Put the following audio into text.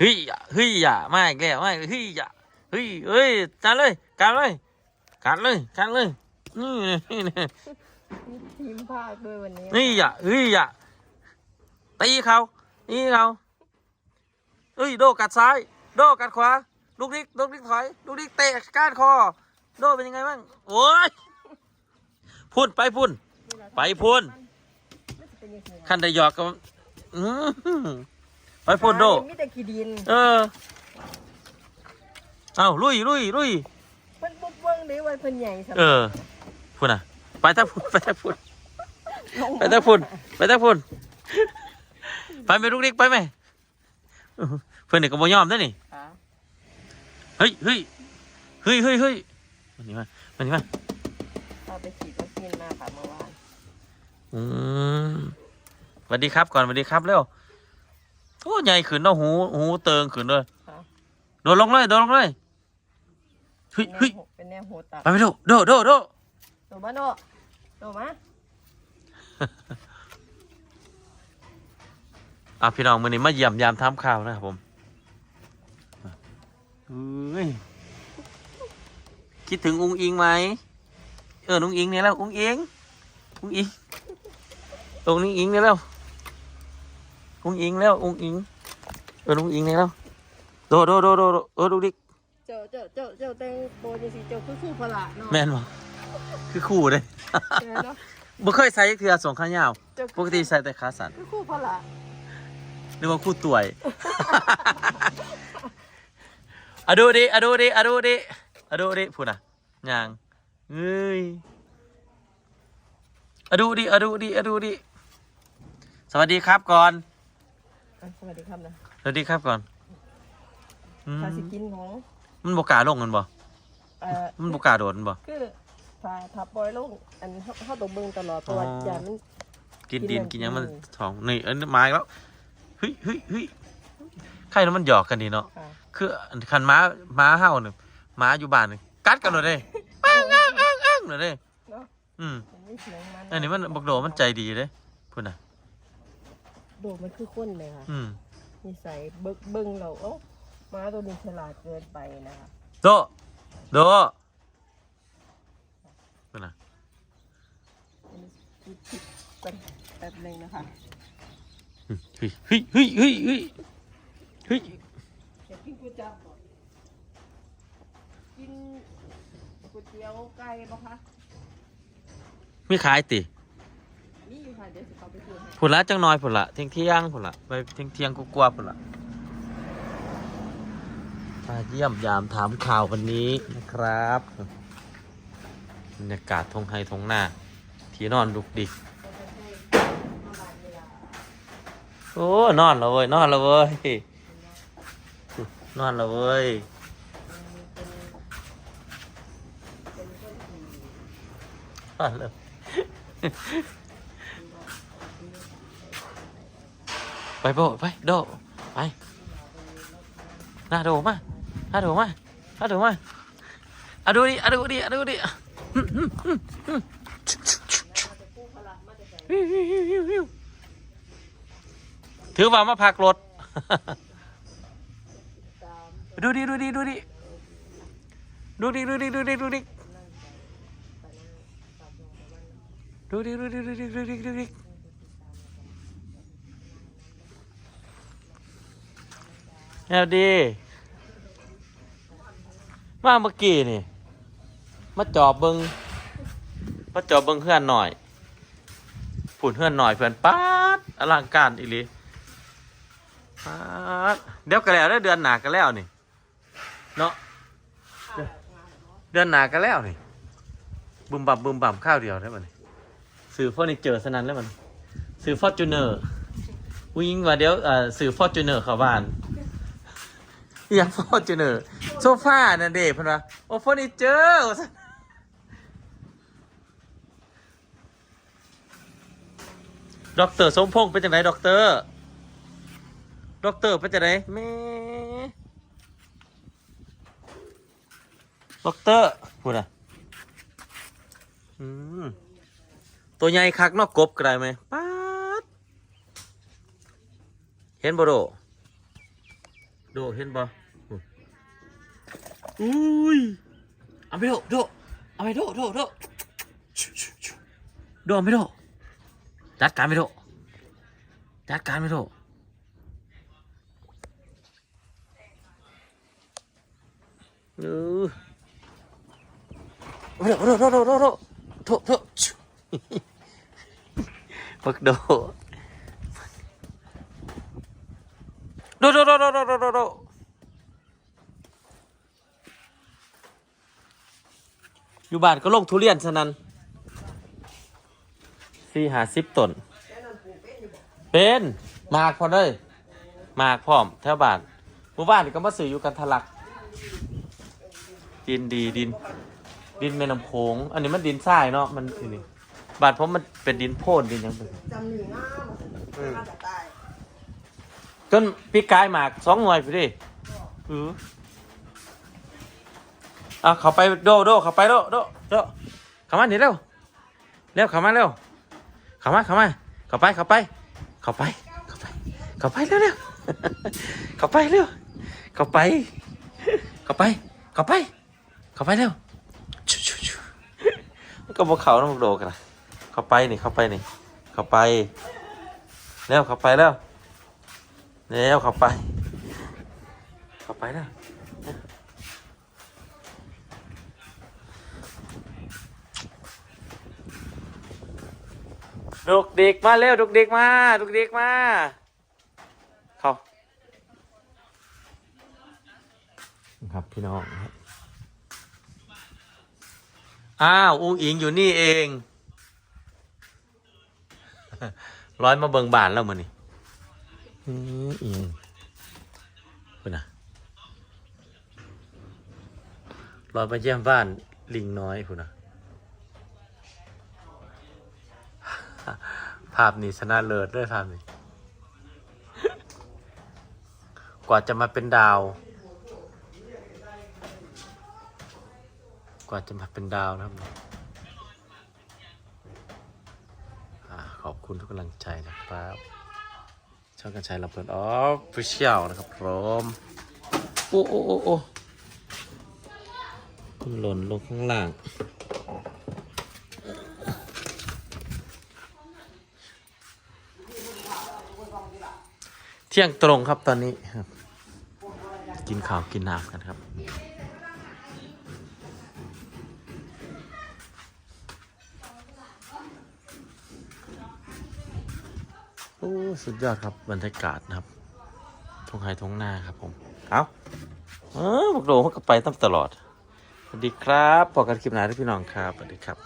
เฮ้ยอย่าเฮ้ยอย่ามาอีกแล้วมาอีกแล้วเฮ้ยอย่าเฮ้ยเฮ้ยจัดเลยกัดเลยกัดเลยกัดเลยนี่นี่นี่มีทีมภาคด้วยวันนี้นี่อย่าเฮ้ยอย่าตีเขาตีเขาเฮ้ยโดกัดซ้าย โดกัดขวาลูกนิกลูกนิกถอยลูกนิกเตะก้านคอ โดเป็นยังไงบ้างโอ้ยพุ่นไปพุ่นไปพุ่นมันจะเป็นยังไงขันได้หยอกกับอื้อหือ ไปพุ่นโด มีแต่ขี้ดินเออ เอาลุยลุยลุยเพิ่นปุ๊บเบิ้งหรือว่าเพิ่นใหญ่สำหเอรับอพุ่นอะ ไปถ้าพุ่นไปถ้าพุ่นไปถ้าพุ่นไปถ้าพุ่นไปไหมลูกนิกไปไหมเพื่อนเด็กก็บ่ยอมได้อนี่ค่ะเฮ้ยเฮ้ยเฮ้ยเฮ้ยเฮ้ยมันนี่มามันนี่มาเราไปฉีดวัคซีนมาค่ะเมื่อวานอืมสวัสดีครับก่อนสวัสดีครับเร็ว โอ้ใหญ่ขึ้นเนาะหูหูเติงขึ้นเลยค่ะ โดดลงเลยโดดลงเลยเฮ้ยเฮ้ยเป็นแนวโหดตัดไปไปโดดโดดโดดโดดโดมาโดโดมาอะพี่น้องมือนี้มาเยี่ยมยามทำข่าวนะครับผมเอ้ยคิดถึงอุ้งอิงไหมเอออุ้งอิงเนี่ยแล้วอุ้งอิงอุ้งอิงตรงนี้อิงเนี่ยแล้ว อุ้งอิงแล้วอุ้งอิงเอออุ้งอิงแล้วโดดโดดโดดโดดเออดูดิเจ้าเจ้าเจ้าเจ้าแต่งโบจังซี่เจ้าคือสู้พละเนาะแม่นบ่คือคู่เลยแม่นเนาะบ่เคยใส่เทือสองขายาวเจ้าปกติใส่แต่ขาสั้นคือคู่พละนึกว่าคู่ต่วยอะดูดิอะดูดิอะดูดิอะดูดิพูดนะยางเอ้ยอะดูดิอะดูดิอะดูดิสวัสดีครับก่อน อะสวัสดีครับนะสวัสดีครับก่อนอืมถ้าสิกินของมันบกล้าลงกันบ่เอ่อมันบกล้าโดดมันบ่ คือถ้าถ้าปล่อยลงอันเฮาเฮาต้องเบิ่งตลอดเพราะว่าอ๋ออ ย่ามัน กินดินกินหยังมันอืมท้องนี่เอันมาอีกแล้วเฮ้ยเฮ้ยเฮ้ยใครแล้วมันหยอกกันดีเนาะค่ะคือคันม้าม้าเห่าเนี่ยม้าอยู่บ้านนี่กัดกันเลยเด้อ้างอ้างอ้างอ้างเลยเด้เนาะอืม มันไม่เสียงมันอันนี้มันบักโดมันใจดีเด้พูดน่ะ โดดมันคือคนเลยค่ะอืมนิสัยเบิ่งเบิ่งเราเอ้าม้าตัวนี้ฉลาดเกินไปนะคะโดโดพูดน่ะอันนี้คิดคิดแป๊บแป๊บหนึงนะคะเฮ้ยเฮ้ยเฮ้ยเฮ้ยเฮ้ยเฮ้ยอยากกินก๋วยจั๊บบ่กินก๋วยเตี๋ยวไก่บ่คะมีขายติ นี่อยู่ค่ะเดี๋ยวสิเขาไปซื้อให้พูดละจังน้อยพูดละเที่ยงเที่ยงพูดละไปเที่ยงเที่ยงกูกลัวพูดละมาเยี่ยมยามถามข่าววันนี้นะครับบรรยากาศทงไฮทงหน้า ที่นอนดุกดิกโอ้นอนแล้วเว้ยนอนแล้วเว้ยนอนแล้วเว้ยนอนแล้ว ไปโบไปโดไปหน้าโดมาหน้าโดมาหน้าโดมาอะดูดิอะดูดิอะดูดิอืมอืมอืมอืมฮิวฮิวฮิวฮิวถือว่ามาพักรถ ดูดิดูดิดูดิดูดิดูดิดูดิดูดิดูดิดูดิดูดิดูดิดูดิ แล้วดีมาเมื่อกี้นี่ มาจอบเบิงมาจอบเบิงเพื่อนหน่อยผุนเพื่อนหน่อยเพื่อนป๊าดอลังการอีหลีป๊าดเดี๋ยวก็แล้วเด้อเดือนหนาก็แล้วนี่ เนาะเดือนหนาก็แล้วนี่บึมบั่มบึมบั่มข้าวเดียวได้มันสื่อฟอร์นิเจอร์สนั้นแล้วมันสื่อฟอร์จูเนอร์วิ่งว่าเดี๋ยวอ่อสื่อฟอร์จูเนอร์เข้าบ้าน อยังฟอร์จูเนอร์โซฟานั่นเด็กพนว่าโอ้เฟอร์นิเจอร์ด็อกเตอร์สมพงษ์เป็นจังไงด็อกเตอร์ด็อกเตอร์ไปจะไหนแม่ด็อกเตอร์พูดอะอตัวใหญ่คักนอกกบกระไรไหมป๊าดเห็นบ่โดโดเห็นบ่ อุ้ยเอาไปโดโดเอาไปโดโดโดโดเอาไปโดจัดการไปโดจัดการไปโดเออเอาไปโดโดโดโดโดโดโดโดบักโดโดโดโดโดโดโดโดโด อยู่บ้านก็ลงทุเรียนซะนั้นสี่หาสิบต้น เป็นหมากพอเลยหมากพร้อมแถวบ้านหมู่บ้านนี่ก็มาซื้ออยู่กันทะลัก ดินดีดิน ดินแม่น้ำโขงอันนี้มันดินทรายเนาะมันอันนี้บ้านผมมันเป็นดินโพนดินหยังเป็น จำหนีง่ามน่าจะตาย จนปีกายหมากสองหน่วยพี่ดิอือ อะเขาไปโดโดเขาไปโดโดโดเขามาหนีเร็วเร็วเขามาเร็วเขามาเขามาเขาไปเขาไปเขาไปเขาไปเขาไปเร็วเร็วเขาไปเร็วเขาไปเขาไปเขาไปเขาไปเร็วชูชูชูมันก็บอกเขาต้องโดกันนะเขาไปนี่เขาไปนี่เขาไปเร็วเขาไปเร็วเร็วเขาไปเขาไปนะ ดุกดิกมาเร็วดุกดิกมาดุกดิกมาเข้าครับพี่น้องครับอ้าวอุ้งอิงอยู่นี่เองร้อยมาเบิงบานแล้วมือนี่อืมอีงคุณนะรอไปเยี่ยมบ้านลิงน้อยคุณนะ ภาพนี้ชนะเลิศด้วยภาพนี้ กว่าจะมาเป็นดาว กว่าจะมาเป็นดาวนะครับขอบคุณทุกกำลังใจนะครับ ช่องกันชัยลำเพลินออฟฟิเชียลนะครับพร้อมโอ้โอ้โอ้โอ้หล่นลงข้างล่าง เที่ยงตรงครับตอนนี้ครับ กินข้าวกินน้ำกันครับ โอ้สุดยอดครับบรรยากาศนะครับทงไฮทงหน้าครับผม เอาเออพวกโดมันก็ไปตั้งตลอด สวัสดีครับพอกันคลิปหน้าที่พี่น้องครับ สวัสดีครับ